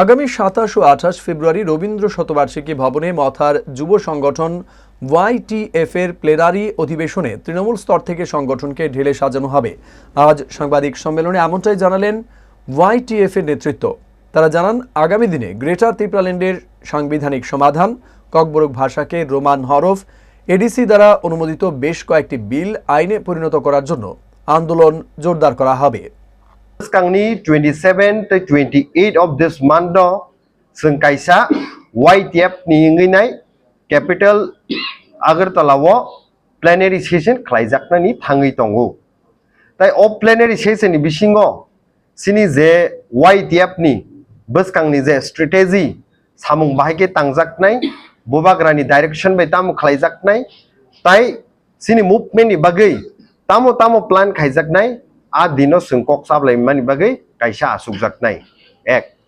আগামী সাতাশ ও আঠাশ ফেব্রুয়ারি রবীন্দ্র শতবার্ষিকী ভবনে মথার যুব সংগঠন ওয়াইটিএফ এর প্লেনারি অধিবেশনে তৃণমূল স্তর থেকে সংগঠনকে ঢেলে সাজানো হবে। আজ সাংবাদিক সম্মেলনে এমনটাই জানালেন ওয়াইটিএফ এর নেতৃত্ব। তারা জানান, আগামী দিনে গ্রেটার ত্রিপ্রাল্যান্ডের সাংবিধানিক সমাধান, ককবরক ভাষাকে রোমান হরফ এডিসি দ্বারা অনুমোদিত বেশ কয়েকটি বিল আইনে পরিণত করার জন্য আন্দোলন জোরদার করা হবে। Skangni 27 to 28 of this month do sung kaisa YTF ni ngai capital Agartala wo plenary session khlaijakna ni thangai tongo tai o plenary session ni bisingo sini je YTF ni bwskangni je strategy samung bahike tangjaknai bobagrani direction bai tamu khlaijaknai tai sini movement ni bagai tamo khaijaknai a dino sungkok sablai mani bagai kaisa asukjaknai ek